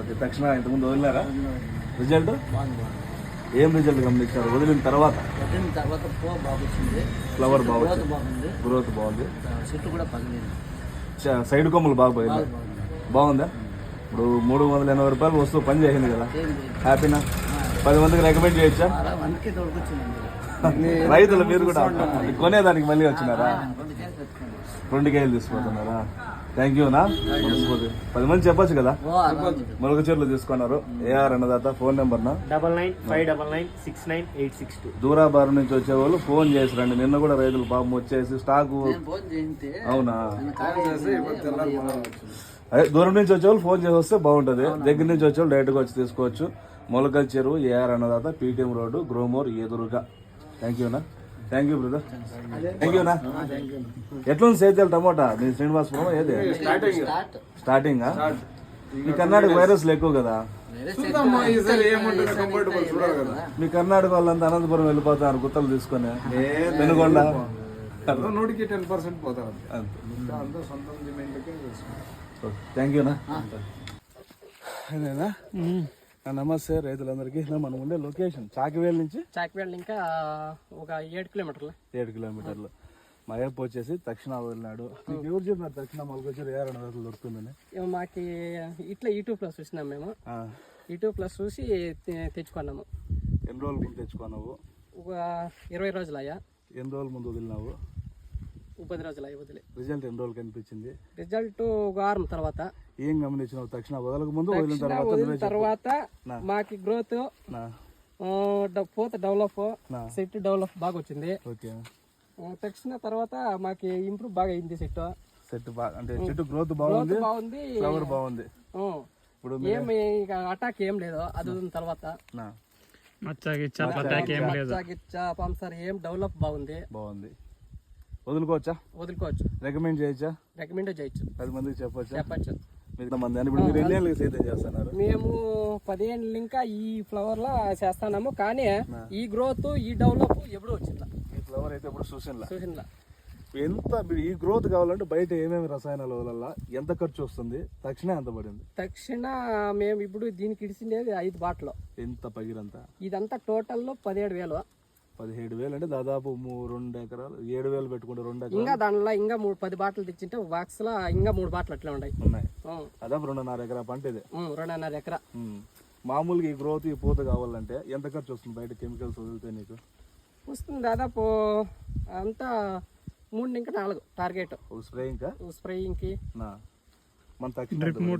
Okay తక్షణ ఇంతకుముందు వదిలినారా? Result? ఏం రిజల్ట్ గమనించారు? వదిలిన తర్వాత? పెట్టిన తర్వాత ఫ్లవర్ బాగుంది. గ్రోత్ బాగుంది. చెట్టు కూడా పగిలింది. సైడ్ కొమ్మలు బాగా పోయింది బాగా బాగుంది. ఇప్పుడు మూడు వందల ఎనభై రూపాయలు వస్తువు పని చేసింది కదా? హ్యాపీనా పది మందికి రికమెండ్ చేయొచ్చా? రైతులు మీరు కూడా కొనేదానికి మళ్ళీ వచ్చినారా? రెండు కేజీలు తీసుకుపోతున్నారా? థ్యాంక్ యూ నా. పది మంది చెప్పొచ్చు కదా. మొలక చెట్లు తీసుకున్నారు. ఏఆర్ అన్నదాత ఫోన్ నెంబర్ నా? Double nine five double nine six nine eight six two. దూరాబారు నుంచి వచ్చే వాళ్ళు ఫోన్ చేసి రండి నిన్న కూడా రైతులు పాపం వచ్చేసి స్టాక్ నేను ఫోన్ చేయింటే అవునా? అదే దూరం నుంచి వచ్చే వాళ్ళు ఫోన్ చేసి వస్తే బాగుంటుంది. దగ్గర నుంచి వచ్చే వాళ్ళు డైరెక్ట్గా వచ్చి తీసుకోవచ్చు. Molakal Cheruvu AR Annadata PTM road Gromor ఎదురుగా థ్యాంక్ యూనా థ్యాంక్ యూ బ్రదర్ థ్యాంక్ యూనా ఎట్లుంది సేద్యాలు టమోటా? మీ శ్రీనివాసపురం ఏది? స్టార్ట్ స్టార్టింగ్ మీ కర్ణాటక వైరస్లు ఎక్కువ కదా. మీ కర్ణాటక వాళ్ళంతా అనంతపురం వెళ్ళిపోతారు గుత్తలు తీసుకొని. పెనుగొండ నూటికి టెన్ పర్సెంట్ పోతారు థ్యాంక్ యూనా అదేనా నమస్తే రైతులందరికీ. మనం ఉండే లొకేషన్ చాకివేల్ నుంచి చాక్వేల్ ఇంకా ఒక ఏడు కిలోమీటర్లు. ఏడు కిలోమీటర్లు. మా అయ్యప్ప వచ్చేసి తక్షణ వదిలినాడు మీకు ఎవరు చెప్పినారు తక్షణ మొలకొచ్చారు ఏ రెండు రోజులు దొరుకుతుందని? మాకి ఇట్లా యూట్యూబ్ ప్లస్ చూసినాం మేము. యూట్యూబ్ ప్లస్ చూసి తెచ్చుకున్నాము. ఎన్ని రోజుల ముందు తెచ్చుకున్నావు? ఒక ఇరవై రోజులు అయ్యా ఎన్ని రోజుల ముందు వదిలినావు? పది రోజులు అయ్యి వదిలే. రిజల్ట్ ఎన్ని రోజులు కనిపించింది? రిజల్ట్ ఒక వారం తర్వాత. ఏం గమనించినావు? తక్షణ వదలక ముందు వదిలిన తర్వాత వదిలిన. మాకి గ్రోత్ నా. పూత డెవలప్ నా. సెట్ డెవలప్ బాగా వచ్చింది. ఓకే. ఆ, తక్షణ తర్వాత మాకి ఇంప్రూవ్ బాగా అయింది సెట్ సెట్ బాగా అంటే చెట్టు గ్రోత్ బాగుంది బాగుంది. ఫ్లవర్ బాగుంది. ఇప్పుడు ఏమి ఇక అటాక్ ఏం లేదు అది తర్వాత. మచ్చ గిచ్చ పంసర్ ఏం డెవలప్ బాగుంది. బాగుంది. వదులుకోవచ్చా? వదులుకోవచ్చు. రికమెండ్ చేయొచ్చా? రికమెండ్ చేయొచ్చు. పది మందికి చెప్పొచ్చా? చెప్పచ్చు. మిగతా మంది అని ఇప్పుడు మీరు ఎన్ని ఏళ్ళకి సేద్యం చేస్తున్నారు? మేము పదిహేను ఇంకా ఈ ఫ్లవర్ లా చేస్తున్నాము. కానీ ఈ గ్రోత్ ఈ డెవలప్ ఎప్పుడు వచ్చిందా? ఈ ఫ్లవర్ అయితే ఇప్పుడు చూసినలా ఎంత ఈ గ్రోత్ కావాలంటే బయట ఏమేమి రసాయనాల వల్ల ఎంత ఖర్చు వస్తుంది? తక్షణమే ఎంత పడింది? తక్షణ మేము ఇప్పుడు దీనికి ఇడిచిండేది ఐదు బాటలు. ఎంత పగిరంతా? ఇదంతా టోటల్లో పదిహేడు వేలు. పదిహేడు వేలు అంటే దాదాపు రెండు ఎకరాలు ఏడు వేలు పెట్టుకుంటే రెండు ఎకరాలు. ఇంకా దానిలో ఇంకా మూడు పది బాటలు తెచ్చింటే బాక్స్లో ఇంకా మూడు బాటలు అట్లా ఉన్నాయి. ఉన్నాయి. దాదాపు రెండున్నర ఎకరా పంట ఇది. రెండున్నర ఎకరా. మామూలుగా ఈ గ్రోత్ ఈ పూత కావాలంటే ఎంత ఖర్చు వస్తుంది బయట కెమికల్స్ వదిలితే నీకు? వస్తుంది దాదాపు అంతా మూడు ఇంకా నాలుగు టార్గెట్. ఒక స్ప్రే ఇంకా స్ప్రేయింగ్కి. నా. మన తక్షణ తక్షణ